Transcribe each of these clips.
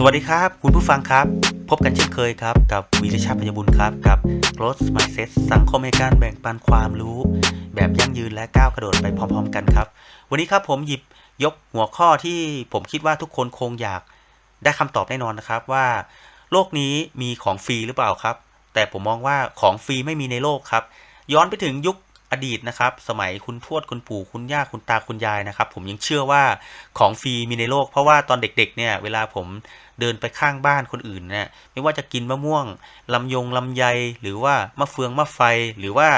สวัสดีครับ คุณผู้ฟังครับ พบกันเช่นเคยครับ กับวีรชาติพยบุญครับ กับ Growth Mindset สังคมในการแบ่งปันความรู้ แบบยั่งยืนและก้าวกระโดดไปพร้อม ๆ กันครับ วันนี้ครับผมหยิบยกหัวข้อที่ผมคิดว่าทุกคนคงอยากได้คำตอบแน่นอนนะครับว่า โลกนี้มีของฟรีหรือเปล่าครับ แต่ผมมองว่าของฟรีไม่มีในโลกครับ ย้อนไปถึงยุค อดีตนะครับ สมัยคุณทวดคุณปู่คุณย่าคุณตาคุณยายนะครับ ผมยังเชื่อว่าของฟรีมีในโลก เพราะว่าตอนเด็กๆเนี่ยเวลาผมเดินไปข้างบ้านคนอื่นเนี่ยไม่ว่าจะกินมะม่วงลำยงลำไยหรือว่ามะเฟืองมะไฟหรือว่า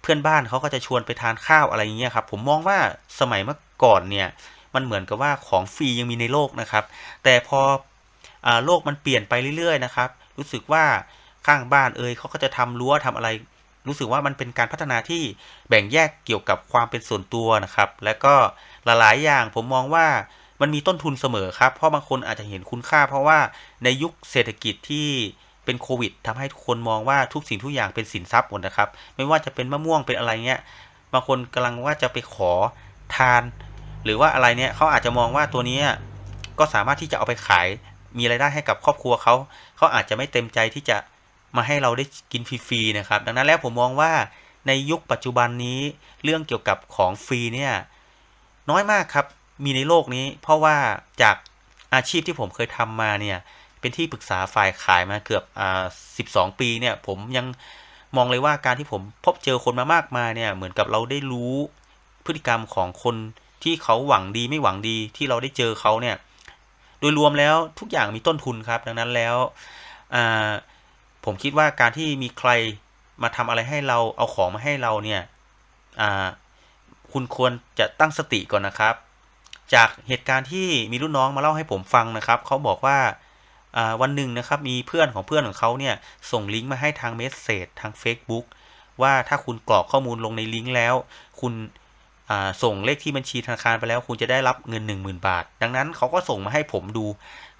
เพื่อนบ้านเขาก็จะชวนไปทานข้าวอะไรอย่างเงี้ยครับผมมองว่าสมัยเมื่อก่อนเนี่ยมันเหมือนกับว่าของฟรียังมีในโลกนะครับ แต่พออโลกมันเปลี่ยนไปเรื่อยๆนะครับ รู้สึกว่าข้างบ้านเอ่ยเขาก็จะทำรั้วทำอะไร รู้สึกว่ามันเป็นการพัฒนาที่แบ่งแยกเกี่ยวกับความเป็นส่วนตัวนะครับ และก็หลายๆอย่างผมมองว่ามันมีต้นทุนเสมอครับ เพราะบางคนอาจจะเห็นคุณค่า เพราะว่าในยุคเศรษฐกิจที่เป็นโควิดทำให้ทุกคนมองว่าทุกสิ่งทุกอย่างเป็นสินทรัพย์หมดนะครับ ไม่ว่าจะเป็นมะม่วงเป็นอะไรเงี้ย บางคนกำลังว่าจะไปขอทาน หรือว่าอะไรเนี่ยเขาอาจจะมองว่าตัวนี้ก็สามารถที่จะเอาไปขายมีรายได้ให้กับครอบครัวเขา เขาอาจจะไม่เต็มใจที่จะ มาให้เราได้กินฟรีๆนะครับ ดังนั้นแล้วผมมองว่าในยุคปัจจุบันนี้เรื่องเกี่ยวกับของฟรีเนี่ยน้อยมากครับมีในโลกนี้ เพราะว่าจากอาชีพที่ผมเคยทำมาเนี่ยเป็นที่ปรึกษาฝ่ายขายมาเกือบอ่า12ปีเนี่ยผมยังมองเลยว่าการที่ผมพบเจอคนมามากมายเนี่ยเหมือนกับเราได้รู้พฤติกรรมของคนที่เขาหวังดีไม่หวังดีที่เราได้เจอเขาเนี่ยโดยรวมแล้วทุกอย่างมีต้นทุนครับ ดังนั้นแล้วอ่า ผมคิดว่าการที่มีใครมาทำอะไรให้เราเอาของมาให้เราเนี่ยคุณควรจะตั้งสติก่อนนะครับ จากเหตุการณ์ที่มีรุ่นน้องมาเล่าให้ผมฟังนะครับเขาบอกว่าวันหนึ่งนะครับมีเพื่อนของเพื่อนของเขาเนี่ยส่งลิงก์มาให้ทางเมสเซจทาง Facebook ว่าถ้าคุณกรอกข้อมูลลงในลิงก์แล้ว คุณ ส่งเลขที่บัญชีธนาคารไปแล้วคุณจะได้รับเงิน 10,000 บาท ดังนั้นเขาก็ส่งมาให้ผมดู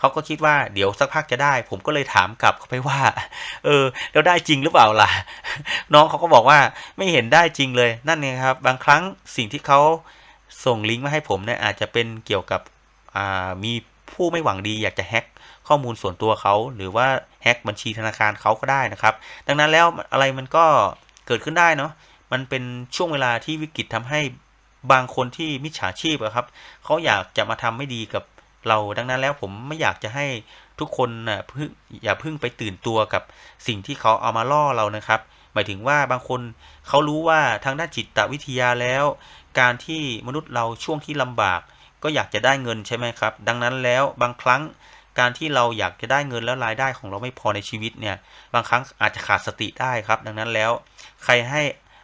เขาก็คิดว่าเดี๋ยวสักพักจะได้ ผมก็เลยถามกลับเขาไปว่า เออ แล้วได้จริงหรือเปล่าล่ะ น้องเขาก็บอกว่าไม่เห็นได้จริงเลย นั่นไงครับ บางครั้งสิ่งที่เขาส่งลิงก์มาให้ผมเนี่ยอาจจะเป็นเกี่ยวกับมีผู้ไม่หวังดีอยากจะแฮ็กข้อมูลส่วนตัวเขา หรือว่าแฮ็กบัญชีธนาคารเขาก็ได้นะครับ ดังนั้นแล้วอะไรมันก็เกิดขึ้นได้เนาะ มันเป็นช่วงเวลาที่วิกฤตทำให้ บางคนที่มิจฉาชีพอะครับเขาอยากจะมาทำไม่ดีกับเราดังนั้นแล้วผมไม่อยากจะให้ทุกคนนะพึ่งอย่าพึ่งไปตื่นตัวกับสิ่งที่เขาเอามาล่อเรานะครับ หมายถึงว่าบางคนเขารู้ว่าทางด้านจิตวิทยาแล้ว การที่มนุษย์เราช่วงที่ลำบาก ก็อยากจะได้เงินใช่ไหมครับ ดังนั้นแล้วบางครั้งการที่เราอยากจะได้เงินแล้วรายได้ของเราไม่พอในชีวิตเนี่ย บางครั้งอาจจะขาดสติได้ครับ ดังนั้นแล้ว ใครให้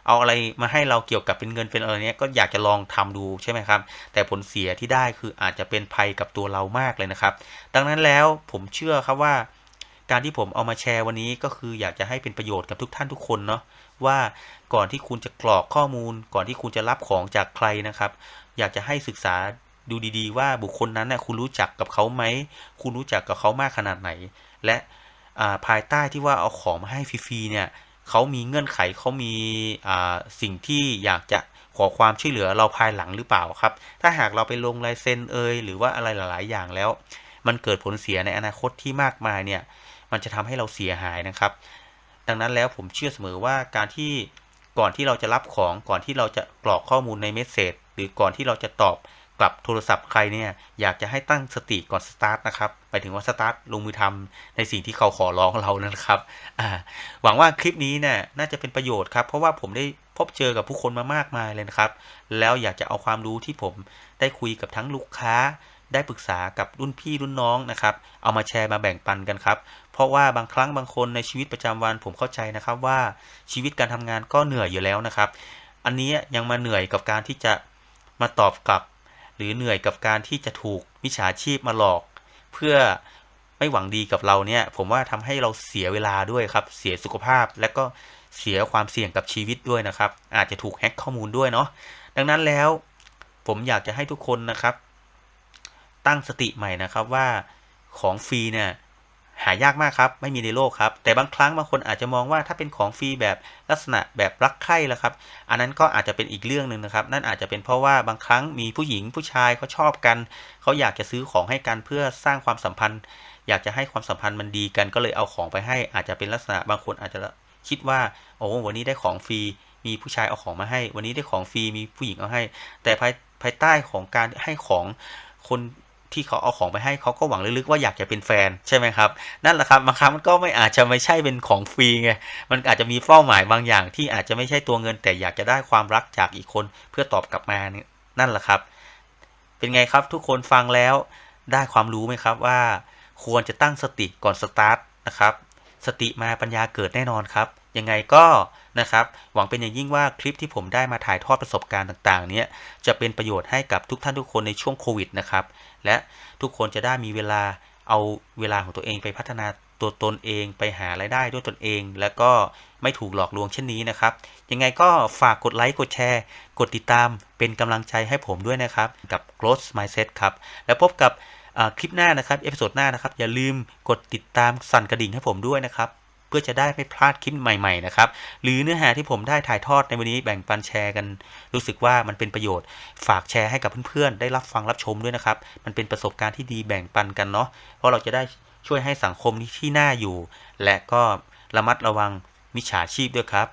เอาอะไรมาให้เราเกี่ยวกับเป็นเงินเป็นอะไรเนี้ยก็อยากจะลองทำดูใช่ไหมครับ แต่ผลเสียที่ได้คืออาจจะเป็นภัยกับตัวเรามากเลยนะครับ ดังนั้นแล้วผมเชื่อครับว่า การที่ผมเอามาแชร์วันนี้ก็คืออยากจะให้เป็นประโยชน์กับทุกท่านทุกคนเนาะว่าก่อนที่คุณจะกรอกข้อมูล ก่อนที่คุณจะรับของจากใครนะครับ อยากจะให้ศึกษาดูดีๆ ว่าบุคคลนั้นนะ่ะคุณรู้จักกับเขาไหม คุณรู้จักกับเขามากขนาดไหน และภายใต้ที่ว่าเอาของมาให้ฟรีๆเนี่ย เขามีเงื่อนไขเขามีสิ่งที่อยากจะขอความช่วยเหลือเราภายหลังหรือเปล่าครับ ถ้าหากเราไปลงลายเซ็นเอยหรือว่าอะไรหลาย ๆ อย่างแล้ว มันเกิดผลเสียในอนาคตที่มากมายเนี่ย มันจะทำให้เราเสียหายนะครับ ดังนั้นแล้วผมเชื่อเสมอว่าการที่ก่อนที่เราจะรับของก่อนที่เราจะกรอกข้อมูลในเมสเซจหรือก่อนที่เราจะตอบ กลับโทรศัพท์ใครเนี่ยอยากจะให้ตั้งสติก่อนสตาร์ทนะครับไปถึงว่าสตาร์ทลงมือทำในสิ่งที่เขาขอร้องเรานะครับหวังว่าคลิปนี้เนี่ยน่าจะเป็นประโยชน์ครับ เพราะว่าผมได้พบเจอกับผู้คนมามากมายเลยนะครับ แล้วอยากจะเอาความรู้ที่ผมได้คุยกับทั้งลูกค้า ได้ปรึกษากับรุ่นพี่รุ่นน้องนะครับ เอามาแชร์มาแบ่งปันกันครับ เพราะว่าบางครั้งบางคนในชีวิตประจำวันผมเข้าใจนะครับว่าชีวิตการทำงานก็เหนื่อยอยู่แล้วนะครับ อันนี้ยังมาเหนื่อยกับการที่จะมาตอบกลับ หรือเหนื่อยกับการที่จะถูกมิจฉาชีพมาหลอก เพื่อไม่หวังดีกับเราเนี่ย ผมว่าทำให้เราเสียเวลาด้วยครับ เสียสุขภาพและก็เสียความเสี่ยงกับชีวิตด้วยนะครับ อาจจะถูกแฮ็กข้อมูลด้วยเนาะดังนั้นแล้วผมอยากจะให้ทุกคนนะครับ ตั้งสติใหม่นะครับว่าของฟรีเนี่ย หายากมากครับ ไม่มีในโลกครับ แต่บางครั้งบางคนอาจจะมองว่าถ้าเป็นของฟรีแบบลักษณะแบบรักใคร่ละครับ อันนั้นก็อาจจะเป็นอีกเรื่องหนึ่งนะครับ นั่นอาจจะเป็นเพราะว่าบางครั้งมีผู้หญิงผู้ชายเขาชอบกัน เขาอยากจะซื้อของให้กันเพื่อสร้างความสัมพันธ์ อยากจะให้ความสัมพันธ์มันดีกัน ก็เลยเอาของไปให้ อาจจะเป็นลักษณะบางคนอาจจะคิดว่าโอ้วันนี้ได้ของฟรีมีผู้ชายเอาของมาให้ วันนี้ได้ของฟรีมีผู้หญิงเอาให้ แต่ภายภายใต้ของการให้ของคน ที่เขาเอาของไปให้เขาก็หวังลึกๆว่าอยากจะเป็นแฟนใช่ไหมครับนั่นแหละครับบางครั้งมันก็ไม่อาจจะไม่ใช่เป็นของฟรีไงมันอาจจะมีเป้าหมายบางอย่าง ที่อาจจะไม่ใช่ตัวเงิน แต่อยากจะได้ความรักจากอีกคนเพื่อตอบกลับมาเนี่ยนั่นแหละครับ เป็นไงครับทุกคนฟังแล้วได้ความรู้ไหมครับว่า ควรจะตั้งสติก่อนสตาร์ทนะครับสติมาปัญญาเกิดแน่นอนครับยังไงก็ นะครับ หวังเป็นอย่างยิ่งว่าคลิปที่ผมได้มาถ่ายทอดประสบการณ์ต่างๆ เนี้ยจะเป็นประโยชน์ให้กับทุกท่านทุกคนในช่วงโควิดนะครับ และทุกคนจะได้มีเวลาเอาเวลาของตัวเองไปพัฒนาตัวตนเองไปหารายได้ด้วยตนเอง แล้วก็ไม่ถูกหลอกลวงเช่นนี้นะครับ ยังไงก็ฝากกดไลค์กดแชร์ กดติดตามเป็นกำลังใจให้ผมด้วยนะครับ กับ Growth Mindset ครับ แล้วพบกับคลิปหน้านะครับ เอพิโซดหน้านะครับ อย่าลืมกดติดตามสั่นกระดิ่งให้ผมด้วยนะครับ เพื่อจะได้ไม่พลาดคลิปใหม่ๆนะครับหรือเนื้อหาที่ผมได้ถ่ายทอดในวันนี้แบ่งปันแชร์กัน รู้สึกว่ามันเป็นประโยชน์ ฝากแชร์ให้กับเพื่อนๆ ได้รับฟังรับชมด้วยนะครับ มันเป็นประสบการณ์ที่ดีแบ่งปันกันเนาะเพราะเราจะได้ช่วยให้สังคมที่น่าอยู่ และก็ระมัดระวังมิจฉาชีพด้วยครับ